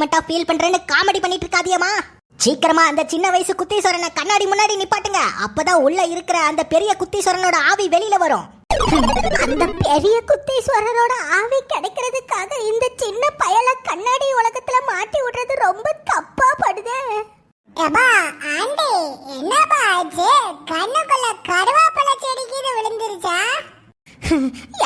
ஏமா ஃபீல் பண்றேன்னு காமெடி பண்ணிட்டு இருக்காதியம்மா சீக்கிரமா அந்த சின்ன வயசு குத்தீஸ்வரனை கண்ணாடி முன்னாடி நிப்பாட்டுங்க. அப்பதான் உள்ள இருக்கிற அந்த பெரிய குத்தீஸ்வரனோட ஆவி வெளியில வரும். அந்த பெரிய குத்தீஸ்வரரோட ஆவி கிடைக்கிறதுக்காக இந்த சின்ன பயல கண்ணாடி உலகத்துல மாட்டி விடுறது ரொம்ப தப்பா படுது. ஏபா ஆண்டி என்னப்பா ஆச்சு? கண்ணுக்குள்ள கருவாப்பழ செடி விழுந்துருச்சா?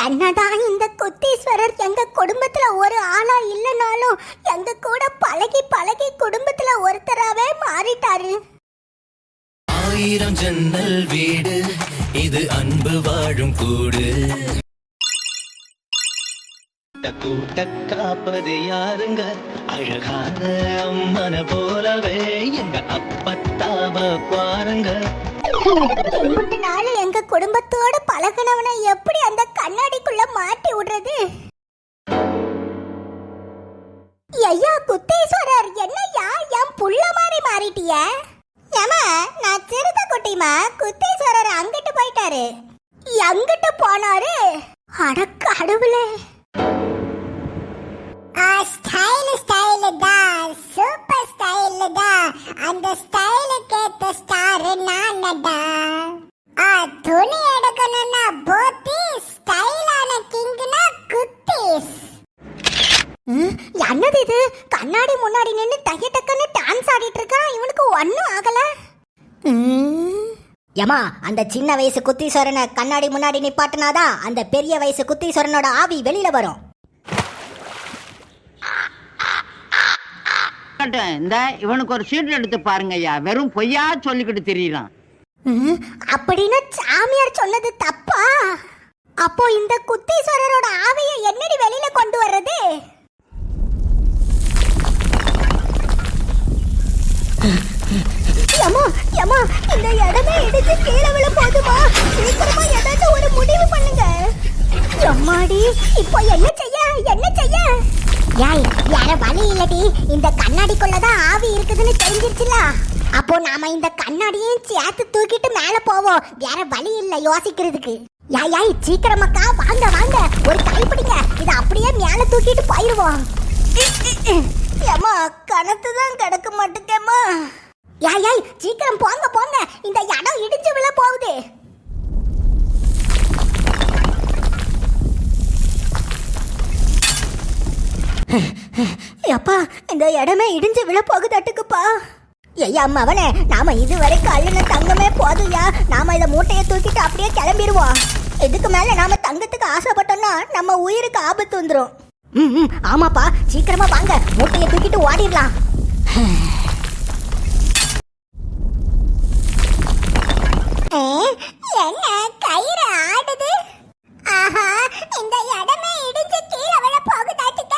என்னதான் இந்த குத்தீஸ்வரர் எங்க குடும்பத்துல ஒரு ஆளா இல்லனாலும் எங்க கூட பழகி பழகி குடும்பத்துல ஒருத்தராவே மாறிட்டாரு. ஆயிரம் ஜன்னல் வீடு இது அன்பு வாழும் கூடு. கூட்ட காப்பது யாருங்க? அழகான அம்மன போலவே எங்க அப்பத்தாவ பாருங்க இம்புட்டு நாள் எங்க குடும்பத்தோட பழகுனவனை எப்படி அந்த கண்ணாடிக்குள்ள மாட்டி விடுறது? ஐயா குத்தேஸ்வரர் என்னையா என் புள்ள மாதிரி மாறிட்டிய? ஏமா நான் சிறுத குட்டிமா குத்தேஸ்வரர் அங்கிட்டு போயிட்டாரு. எங்கிட்டு போனாரு? அட கடவுளே. ஸ்டைல் ஸ்டைல் தான். சூப்பர் ஸ்டைல் தான். அந்த ஸ்டைலுக்கு ஏத்த ஸ்டார் நானடா ஆ துணி எடுக்கணும்னா போத்தி ஸ்டைலான கிங்னா குத்தீஸ் என்னது இது? கண்ணாடி முன்னாடி நின்னு டக்கு டக்குன்னு டான்ஸ் ஆடிட்டு இருக்கான் இவனுக்கு ஒன்னும் ஆகல. ஏமா அந்த சின்ன வயசு குத்தீஸ்வரனை கண்ணாடி முன்னாடி நிப்பாட்டினாதான் அந்த பெரிய வயசு குத்தீஸ்வரனோட ஆவி வெளியில வரும். இந்த இவனுக்கு ஒரு சீட் எடுத்து பாருங்க ஐயா வெறும் பொய்யா சொல்லிக்கிட்டு தெரியலாம் அப்படின்னு சாமியார் சொன்னது தப்பா? அப்போ இந்த குத்தீஸ்வரரோட ஆவியை என்னடி வெளியில கொண்டு வர்றது? யமா யமா இந்த இடமே இடிச்சு கீழே விழ போதுமா சீக்கிரமா ஏதாச்சும் ஒரு முடிவு பண்ணுங்க. எம்மாடி இப்போ என்ன செய்ய? என்ன செய்ய? யாய் வேற வழி இல்லடி. இந்த கண்ணாடிக்குள்ள தான் ஆவி இருக்குதுன்னு தெரிஞ்சிருச்சுல. அப்போ நாம இந்த கண்ணாடியும் சேர்த்து தூக்கிட்டு மேல போவோம். வேற வழி இல்ல யோசிக்கிறதுக்கு. யாய் யாய் சீக்கிரமாக்கா வாங்க வாங்க. ஒரு கை பிடிங்க. இத அப்படியே மேல தூக்கிட்டு போயிருவோம். ஏமா கணத்து தான் கிடக்க மாட்டேக்கேம்மா. யாய் யாய் சீக்கிரம் போங்க போங்க. இந்த இடம் இடிஞ்சு விழ போகுது. எப்பா இந்த இடமே இடிஞ்சு விழ போகுதாட்டுக்குப்பா ஐயா மவனே நாம இதுவரைக்கும் அள்ளின தங்கமே போதும்யா நாம இதை மூட்டையை தூக்கிட்டு அப்படியே கிளம்பிடுவோம் இதுக்கு மேல நாம தங்கத்துக்கு ஆசைப்பட்டோம்னா நம்ம உயிருக்கு ஆபத்து வந்துடும் ம் ம், ஆமாப்பா. சீக்கிரமா வாங்க. மூட்டையை தூக்கிட்டு ஓடிடலாம். என்ன கயிறு ஆடுது? ஆஹா இந்த இடமே இடிஞ்சு கீழே விழ போகுதாட்டுக்க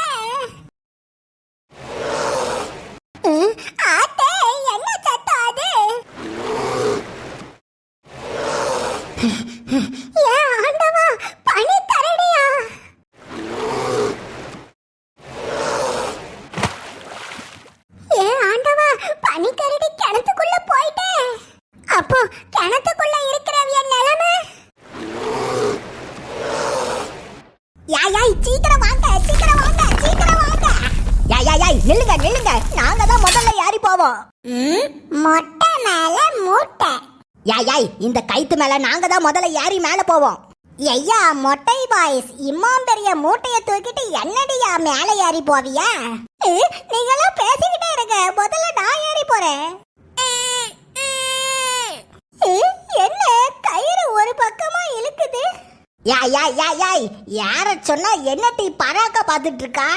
ம், ஆத்தே, என்ன சத்தம் அது? ஏன் ஆண்டவா, பனிக்கரடியா? ஏன் ஆண்டவா, பனிக்கரடி கிணத்துக்குள்ள போயிட்டே. அப்போ கிணத்துக்குள்ள இருக்கிறவிய நிலைமை யாய் யாய் சீக்கிரம் வாங்க சீக்கிரம் வாங்க சீக்கிரம் வாங்க யாய் யாய் யாய் நில்லுங்க நில்லுங்க நாங்க தான் முதல்ல ஏறி போவோம். மொட்டை மேல மூட்டை. யாய் யாய் இந்த கைத்து மேல நாங்க தான் முதல்ல ஏறி மேல போவோம். ஐயா மொட்டை பாய்ஸ் இம்மாம் பெரிய மூட்டைய தூக்கிட்டு என்னடியா மேல ஏறி போவியா? நீங்களாம் பேசிக்கிட்டே இருங்க. முதல்ல நான் ஏறி போறேன். என்ன? கயிறு ஒரு பக்கமா இழுக்குது. யாய் யாய் யாய் யாய் யார சொன்னா என்ன டீ பராக்க பாத்துட்டு இருக்கா?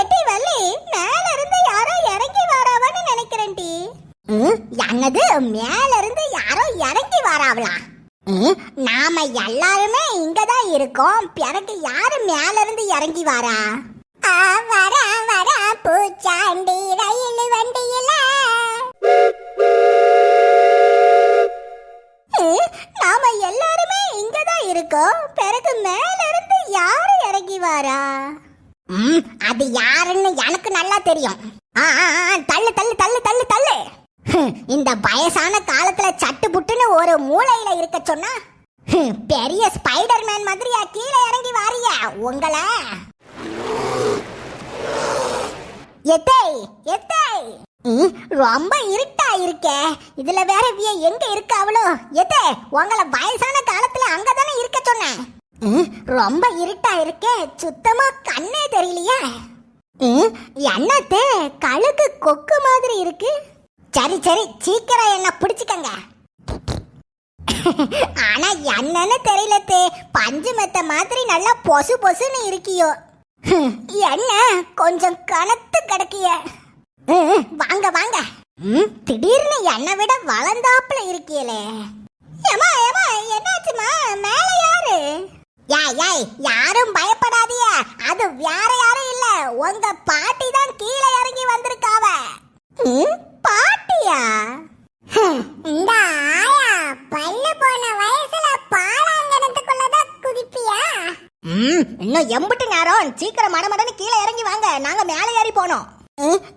எட்டி வள்ளி மேல இருந்து யாரோ இறங்கி வராவன்னு நினைக்கிறேன் டி. என்னது? மேல இருந்து யாரோ இறங்கி வராவளா? நாம எல்லாருமே இங்க தான் இருக்கோம். பிறகு யாரு மேல இருந்து இறங்கி வாரா? வர வர பூச்சாண்டி ரயில் வண்டியில. நாம எல்லாருமே இங்கதான் இருக்கோம். பிறகு மேல இருந்து யாரு இறங்கி வாரா? அது யாருன்னு எனக்கு நல்லா தெரியும். ஆ ஆ, ஆ, தள்ளு தள்ளு தள்ளு தள்ளு தள்ளு. இந்த வயசான காலத்துல சட்டு புட்டுன்னு ஒரு மூளையில இருக்க சொன்னா பெரிய ஸ்பைடர் மேன் மாதிரியா கீழே இறங்கி வாரியா உங்களை. எத்தை எத்தை. ம், ரொம்ப இருட்டா இருக்கே. இதுல வேற விய எங்க இருக்க அவளோ? எத்தை உங்களை வயசான காலத்துல அங்கதானே இருக்க சொன்னேன். ரொம்ப இருட்டா இருக்கே. சுத்தமா கண்ணே தெரியலையே. ம், என்னத்தே கழுகு கொக்கு மாதிரி இருக்கு. சரி சரி சீக்கிரம் என்ன பிடிச்சிக்கங்க. ஆனா என்னன்னு தெரியல தே பஞ்சு மெத்த மாதிரி நல்லா பொசு பொசுன்னு இருக்கியோ. என்ன கொஞ்சம் கனத்து கிடக்கிய. வாங்க வாங்க. ம், திடீர்னு என்னை விட வளர்ந்தாப்புல இருக்கியலே. ஏமா ஏமா என்னாச்சுமா மேல யாரு? யாய் யாய் யாரும் பயப்படாதீய அது வேற யாரும் இல்ல. உங்க பாட்டி தான் கீழே இறங்கி வந்திருக்காவ. பாட்டியா? இந்த ஆயா பல்லு போன வயசுல பாலாங்கணத்துக்குள்ளதான் குதிப்பியா? ம் இன்னும் எம்புட்டு நேரம். சீக்கிரம் மடமடன்னு கீழே இறங்கி வாங்க. நாங்க மேலே ஏறி போனோம்.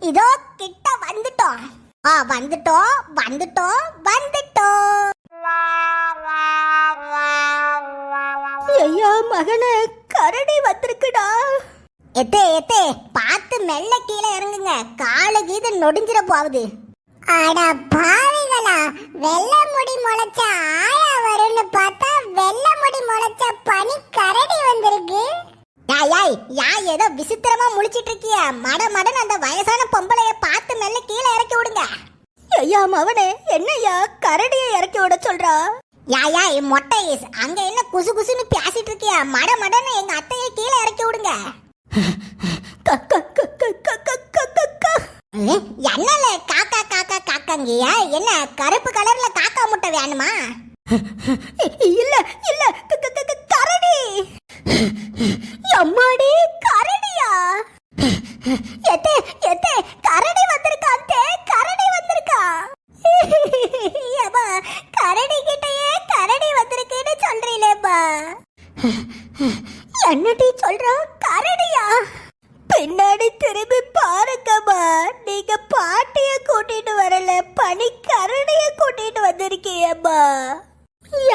இதோ கிட்ட வந்துட்டோம். ஆ வந்துட்டோம் வந்துட்டோம் வந்துட்டோம். மகனே கரடி வந்திருக்குடா. எத்தே எத்தே பார்த்து மெல்ல கீழே இறங்குங்க. காலு கீது நொடிஞ்சிட போகுது. அட பாவிகளா வெள்ளை முடி முளைச்ச ஆயா வரும்னு பார்த்தா வெள்ளை முடி முளைச்ச பனி கரடி வந்திருக்கு. யாய் யாய் ஏதோ விசித்திரமா முழிச்சிட்டு இருக்கிய மட மடன்னு அந்த வயசான பொம்பளைய பார்த்து மெல்ல கீழே இறக்கி விடுங்க. ஐயா மவனே என்னய்யா கரடியை இறக்கி விட சொல்றா? யாயா என் மொட்டை அங்க என்ன குசு குசுன்னு பேசிட்டு இருக்கியா? மட மடன்னு எங்க அத்தையை கீழே இறக்கி விடுங்க. என்னல காக்கா காக்கா காக்காங்கயா என்ன கருப்பு கலர்ல காக்கா முட்டை வேணுமா? இல்ல இல்ல கரடி. அம்மாடி கரடியா? எத்தே எத்தே கரடி வந்திருக்கான் கரடி. என்னடி சொல்றா? கரடியா? பின்னாடி திரும்பி பாருங்கம்மா. நீங்க பாட்டிய கூட்டிட்டு வரல பனி கரடிய கூட்டிட்டு வந்திருக்கீங்கம்மா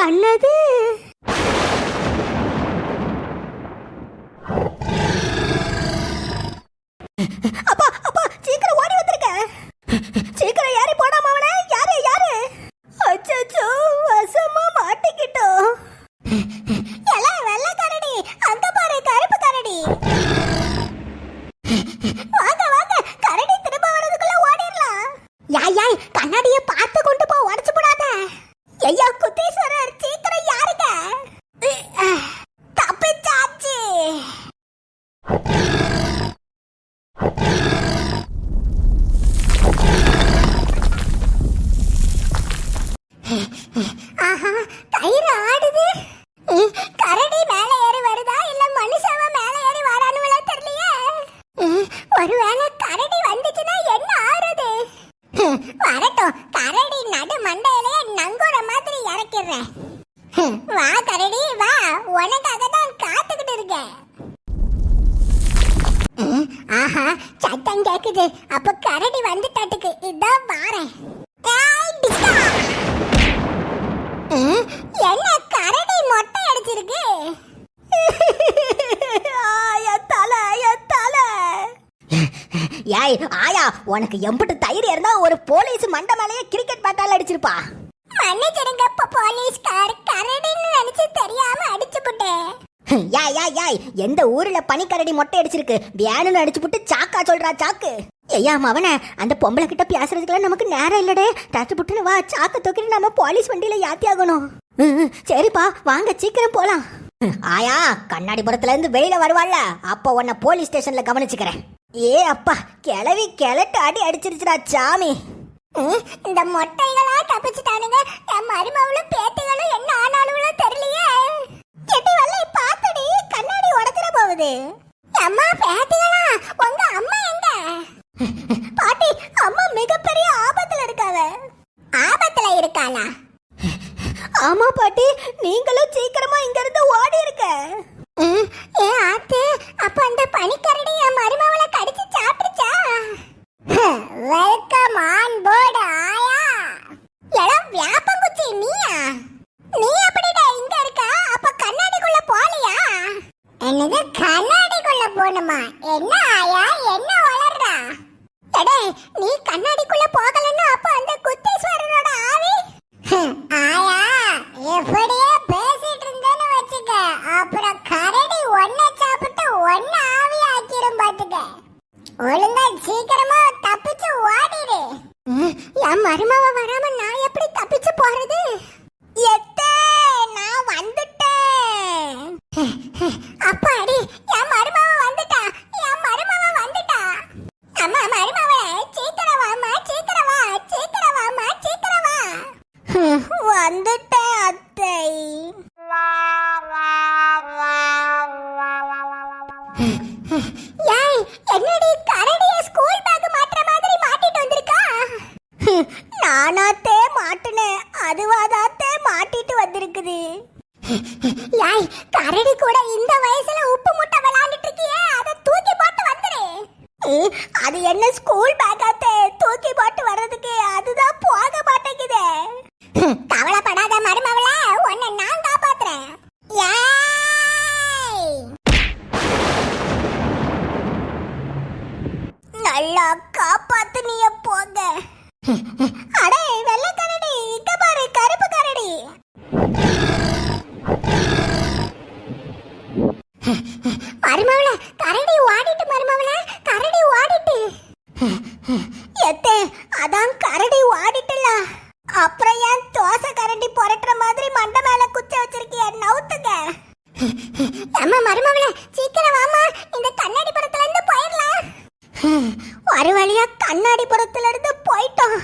என்னது அப்பா அப்பா சீக்கிரம் ஓடி வந்திருக்க சீக்கிரம் ஏறி போடாம அவனே யாரு யாரு அச்சச்சோ வசமா மாட்டிக்கிட்டோம் எல்லாம் வெள்ளை கரடி அங்க பாரு கருப்பு கரடி வாங்க வாங்க கரடி திரும்ப வரதுக்குள்ள ஓடிடலாம் யாய் யாய் கண்ணாடிய பார்த்து கொண்டு போ உடச்சு போடாத ஐயா குத்தீஸ்வரர் சீக்கிரம் யாருங்க தப்பிச்சாச்சு ஆஹா கயிறு ஆடுது ம், கரடி மேல ஏறி வருதா இல்ல மனுஷவ மேல ஏறி வரானுங்களா தெரியலையே ம், ஒருவேளை கரடி வந்துச்சுன்னா என்ன ஆறுது ஹம், வரட்டும். கரடி நடு மண்டையிலே நங்குற மாதிரி இறக்கிறேன் வா கரடி வா. உனக்காக தான் காத்துக்கிட்டு இருக்கேன். ஆஹா சத்தம் கேக்குது. அப்ப கரடி வந்துட்டாட்டுக்கு. இதான் வாரேன். என்ன கரடி மொட்டை அடிச்சிருக்கு என் தலை என் தலை ஏய் ஆயா உனக்கு எம்புட்டு தயிர் இருந்தா ஒரு போலீஸ் மண்டை மேலேயே கிரிக்கெட் பேட்டால அடிச்சிருப்பா. மன்னிச்சிருங்க போலீஸ்கார் கரடின்னு நினைச்சு தெரியாம அடிச்சு போட்டேன் யாய் யாய் யாய் எந்த ஊர்ல பனிக்கரடி மொட்டை அடிச்சிருக்கு? வேணும்னு அடிச்சு புட்டு சாக்கா சொல்றா சாக்கு. ஐயா மவனே அந்த பொம்பளை கிட்ட பேசுறதுக்குலாம் நமக்கு நேரம் இல்லடே. தட்டு புட்டுன்னு வா சாக்க தூக்கிட்டு நம்ம போலீஸ் வண்டியில யாத்தி ஆகணும். சரிப்பா வாங்க சீக்கிரம் போலாம். ஆயா கண்ணாடிபுரத்துல இருந்து வெளியில வருவாள்ல. அப்ப உன்னை போலீஸ் ஸ்டேஷன்ல கவனிச்சுக்கிறேன். ஏ அப்பா கிளவி கிளட்டு அடி அடிச்சிருச்சுடா சாமி. ம், இந்த மொட்டைகளா தப்பிச்சுட்டானுங்க. என் மருமவளும் பேத்திகளும் என்ன ஆனாலும் தெரியலையே. கெட்டி வல்லை பாத்தடி கண்ணாடி உடச்சிட போகுது. அம்மா பேத்திகளா உங்க அம்மா எங்க பாட்டி அம்மா மிகப்பெரிய ஆபத்துல இருக்காவ ஆபத்துல இருக்காளா ஆமா பாட்டி நீங்களும் சீக்கிரமா இங்க இருந்து ஓடி ஆமா என்ன ஆயா? என்ன வளர்றா? எடே நீ கண்ணாடிக்குள்ள போகலன்னா அப்ப அந்த குத்தீஸ்வரனோட ஆவி? ஆயா எப்படியே பேசிட்டு இருந்தேன்னு வச்சுக்க. அப்புறம் கரடி ஒன்ன சாப்பிட்டு ஒன்ன ஆவி ஆக்கிரும் பாத்துக்க. ஒழுங்கா சீக்கிரமா தப்பிச்சு ஓடிடு. என் மருமவ வராம நான் எப்படி தப்பிச்சு போறது? ஏய் என்னடி கரடிய ஸ்கூல் பேக் மாட்டுற மாதிரி மாட்டிட்டு வந்திருக்கா நானாத்தே மாட்டுனேன் அதுவாதாத்தே மாட்டிட்டு வந்திருக்குது யாய் கரடி கூட இந்த வயசுல உப்பு முட்டை விளையாண்டுட்டு இருக்கியே அதை தூக்கி போட்டு வந்துரு அது என்ன ஸ்கூல் பேக்காத்தே தூக்கி போட்டு வர்றதுக்கு அதுதான் போக மாட்டேங்குதே கவலைப்படாத மருமவள உன்னை நான் காப்பாத்துறேன் யாய் நல்லா காப்பாத்து நீ போங்க அடே வெள்ளை கரடி இங்க பாரு கருப்பு கரடி மருமவள கரடி ஓடிட்டு மருமவள கரடி ஓடிட்டு எத்தே அதான் கரடி ஓடிட்டுல. அப்புறம் ஏன் தோசை கரண்டி புரட்டுற மாதிரி மண்டை மேல குச்ச வச்சிருக்கிய நவுத்துக்க? நம்ம மருமவள சீக்கிரம் வாமா இந்த கண்ணாடி புறத்துல இருந்து போயிடலாம். ஒரு வழியா கண்ணாடி புறத்துல இருந்து போயிட்டோம்.